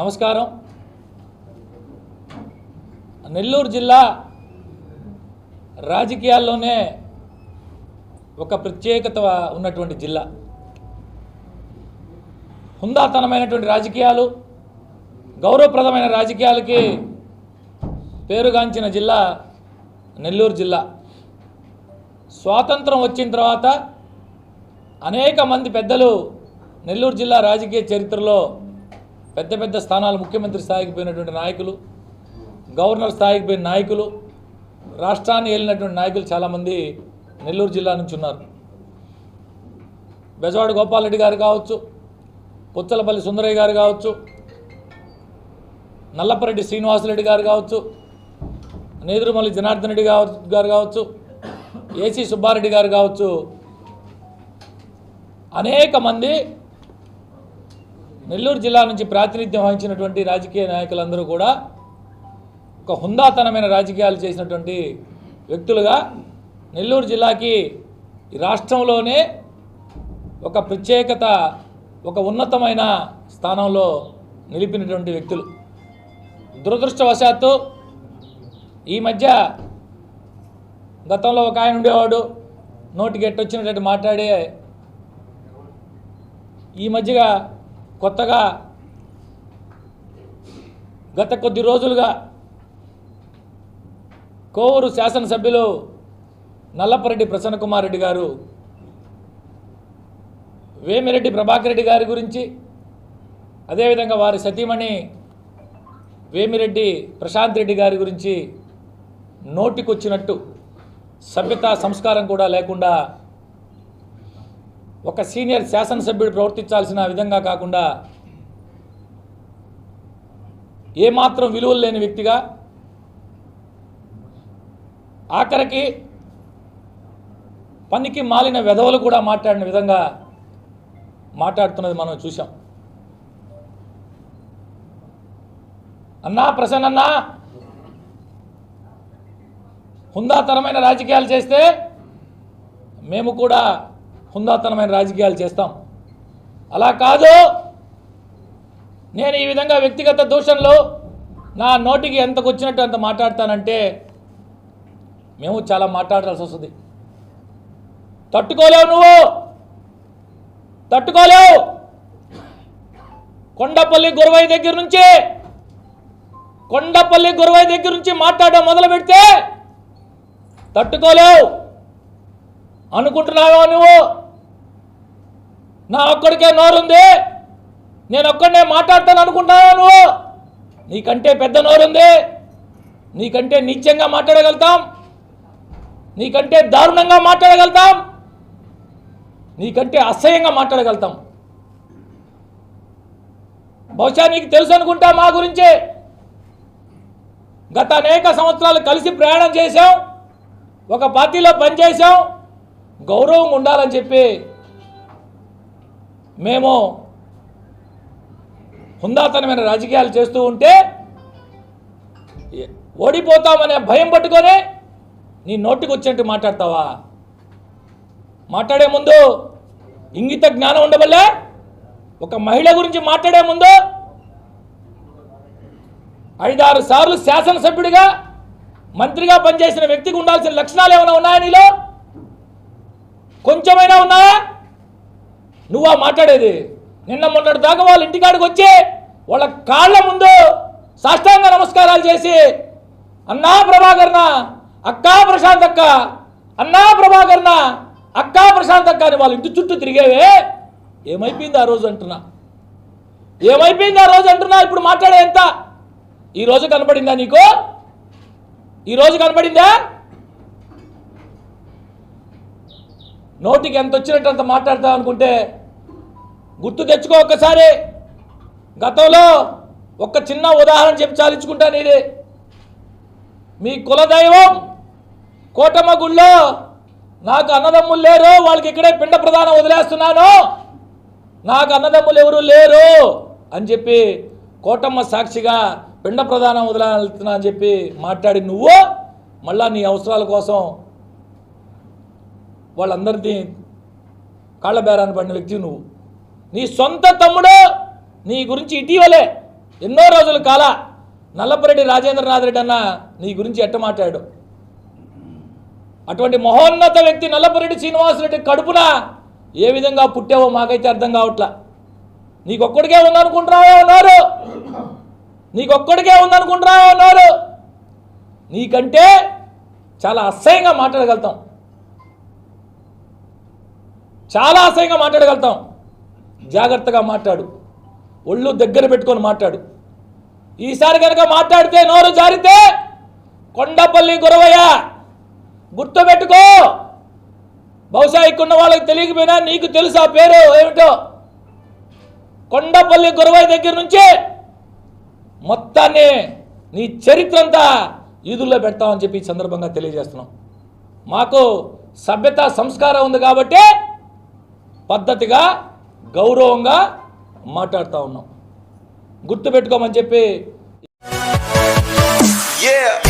నమస్కారం. నెల్లూరు జిల్లా రాజకీయాల్లోనే ఒక ప్రత్యేకత ఉన్నటువంటి జిల్లా. హుందాతనమైనటువంటి రాజకీయాలు గౌరవప్రదమైన రాజకీయాలకి పేరుగాంచిన జిల్లా నెల్లూరు జిల్లా. స్వాతంత్రం వచ్చిన తర్వాత అనేక మంది పెద్దలు నెల్లూరు జిల్లా రాజకీయ చరిత్రలో పెద్ద పెద్ద స్థానాలు ముఖ్యమంత్రి స్థాయికి పోయినటువంటి నాయకులు గవర్నర్ స్థాయికి పోయిన నాయకులు రాష్ట్రాన్ని వెళ్ళినటువంటి నాయకులు చాలామంది నెల్లూరు జిల్లా నుంచి ఉన్నారు. బెజవాడ గోపాలరెడ్డి గారు కావచ్చు పుచ్చలపల్లి సుందరయ్య గారు కావచ్చు నల్లపరెడ్డి శ్రీనివాసరెడ్డి గారు కావచ్చు నేదురుమల్లి జనార్దన్ రెడ్డి గారు కావచ్చు ఏసీ సుబ్బారెడ్డి గారు కావచ్చు అనేక మంది నెల్లూరు జిల్లా నుంచి ప్రాతినిధ్యం వహించినటువంటి రాజకీయ నాయకులందరూ కూడా ఒక హుందాతనమైన రాజకీయాలు చేసినటువంటి వ్యక్తులుగా నెల్లూరు జిల్లాకి ఈ రాష్ట్రంలోనే ఒక ప్రత్యేకత ఒక ఉన్నతమైన స్థానంలో నిలిపినటువంటి వ్యక్తులు. దురదృష్టవశాత్తు ఈ మధ్య గతంలో ఒక ఆయన ఉండేవాడు. నోటికి ఎట్టొచ్చినట్టు మాట్లాడే ఈ మధ్యగా కొత్తగా గత కొద్ది రోజులుగా కోవూరు శాసనసభ్యులు నల్లపరెడ్డి ప్రసన్నకుమార్ రెడ్డి గారు వేమిరెడ్డి ప్రభాకర్ రెడ్డి గారి గురించి అదేవిధంగా వారి సతీమణి వేమిరెడ్డి ప్రశాంత్ రెడ్డి గారి గురించి నోటికొచ్చినట్టు సభ్యత సంస్కారం కూడా లేకుండా ఒక సీనియర్ శాసనసభ్యుడు ప్రవర్తించాల్సిన విధంగా కాకుండా ఏమాత్రం విలువలు లేని వ్యక్తిగా ఆఖరికి పనికి మాలిన వెధవలు కూడా మాట్లాడిన విధంగా మాట్లాడుతున్నది మనం చూసాం అన్నా ప్రసన్నన్నా హుందాతరమైన రాజకీయాలు చేస్తే మేము కూడా హుందాతనమైన రాజకీయాలు చేస్తాం. అలా కాదు. నేను ఈ విధంగా వ్యక్తిగత దూషణలు నా నోటికి ఎంతకు వచ్చినట్టు అంత మాట్లాడతానంటే మేము చాలా మాట్లాడాల్సి వస్తుంది. తట్టుకోలేవు నువ్వు. తట్టుకోలేవు. కొండపల్లి గురవై దగ్గర నుంచి కొండపల్లి గురవై దగ్గర నుంచి మాట్లాడడం మొదలు పెడితే తట్టుకోలేవు. అనుకుంటున్నావా నువ్వు? నా ఒక్కడికే నోరుంది? నేను ఒక్కడనే మాట్లాడతాను అనుకుంటావా నువ్వు? నీకంటే పెద్ద నోరుంది? నీకంటే నీచంగా మాట్లాడగలుగుతాం? నీకంటే దారుణంగా మాట్లాడగలుగుతాం? నీకంటే అసహ్యంగా మాట్లాడగలుగుతాం? బహుశా నీకు తెలుసు అనుకుంటా మా గురించి? గత అనేక సంవత్సరాలు కలిసి ప్రయాణం చేశాం. ఒక పార్టీలో పనిచేసాం గౌరవం ఉండాలని చెప్పి మేము హుందాతనమైన రాజకీయాలు చేస్తూ ఉంటే ఓడిపోతామనే భయం పట్టుకొని నీ నోటికి వచ్చినట్టు మాట్లాడతావా? మాట్లాడే ముందు ఇంగిత జ్ఞానం ఉండవల్లే ఒక మహిళ గురించి మాట్లాడే ముందు ఐదారు సార్లు శాసనసభ్యుడిగా మంత్రిగా పనిచేసిన వ్యక్తికి ఉండాల్సిన లక్షణాలు ఏమైనా ఉన్నాయా నీలో? కొంచెమైనా ఉన్నాయా? నువ్వా మాట్లాడేది? నిన్న మొన్నటి దాకా వాళ్ళ ఇంటికాడికి వచ్చి వాళ్ళ కాళ్ళ ముందు సాష్టాంగ నమస్కారాలు చేసి అన్నా ప్రభాకర్ణ అక్కా ప్రశాంత్ అక్క అన్నా ప్రభాకర్ణ అక్కా ప్రశాంత్ అక్క అని వాళ్ళ ఇంటి చుట్టూ తిరిగేవే. ఏమైపోయింది ఆ రోజు అంటున్నా? ఏమైపోయింది ఆ రోజు అంటున్నా? ఇప్పుడు మాట్లాడే ఎంత? ఈ రోజు కనపడిందా నీకు? ఈ రోజు కనపడిందా నోటికి ఎంత వచ్చినట్టు అంత మాట్లాడతావు అనుకుంటే గుర్తు తెచ్చుకో ఒక్కసారి గతంలో ఒక చిన్న ఉదాహరణ చెప్పి చాలించుకుంటాను ఇది మీ కులదైవం కోటమ్మ గుళ్ళో నాకు అన్నదమ్ములు లేరు వాళ్ళకి ఇక్కడే పిండ ప్రదానం వదిలేస్తున్నాను. నాకు అన్నదమ్ములు ఎవరు లేరు అని చెప్పి కోటమ్మ సాక్షిగా పిండ ప్రదానం వదిలేస్తున్నా అని చెప్పి మాట్లాడి నువ్వు మళ్ళా నీ అవసరాల కోసం వాళ్ళందరినీ కాళ్ళ బేరాన్ని పడిన వ్యక్తి నువ్వు. నీ సొంత తమ్ముడు నీ గురించి ఇటీవలే ఎన్నో రోజుల కాల నల్లపరెడ్డి రాజేంద్రనాథ్ రెడ్డి అన్న నీ గురించి ఎట్ట మాట్లాడు? అటువంటి మహోన్నత వ్యక్తి నల్లపరెడ్డి శ్రీనివాసరెడ్డి కడుపున ఏ విధంగా పుట్టావో మాకైతే అర్థం కావట్లా. నీకొక్కడికే ఉందనుకుంటున్నావో ఉన్నారు. నీకొక్కడికే ఉందనుకుంటున్నావో ఉన్నారు. నీకంటే చాలా అసహ్యంగా మాట్లాడగలుగుతాం. చాలా అసహ్యంగా మాట్లాడగలుగుతాం. జాగ్రత్తగా మాట్లాడు. ఒళ్ళు దగ్గర పెట్టుకొని మాట్లాడు. ఈసారి కనుక మాట్లాడితే నోరు జారితే కొండపల్లి గురవయ్య గుర్తుపెట్టుకో. బహుశా ఇక్కడున్న వాళ్ళకి తెలియకపోయినా నీకు తెలుసు ఆ పేరు ఏమిటో. కొండపల్లి గురవయ్య దగ్గర నుంచి మొత్తాన్ని నీ చరిత్ర అంతా ఈదుల్లో పెడతామని చెప్పి సందర్భంగా తెలియజేస్తున్నాం. మాకు సభ్యత సంస్కారం ఉంది కాబట్టి పద్ధతిగా గౌరవంగా మాట్లాడుతూ ఉన్నాం గుర్తుపెట్టుకోమని చెప్పి Yeah.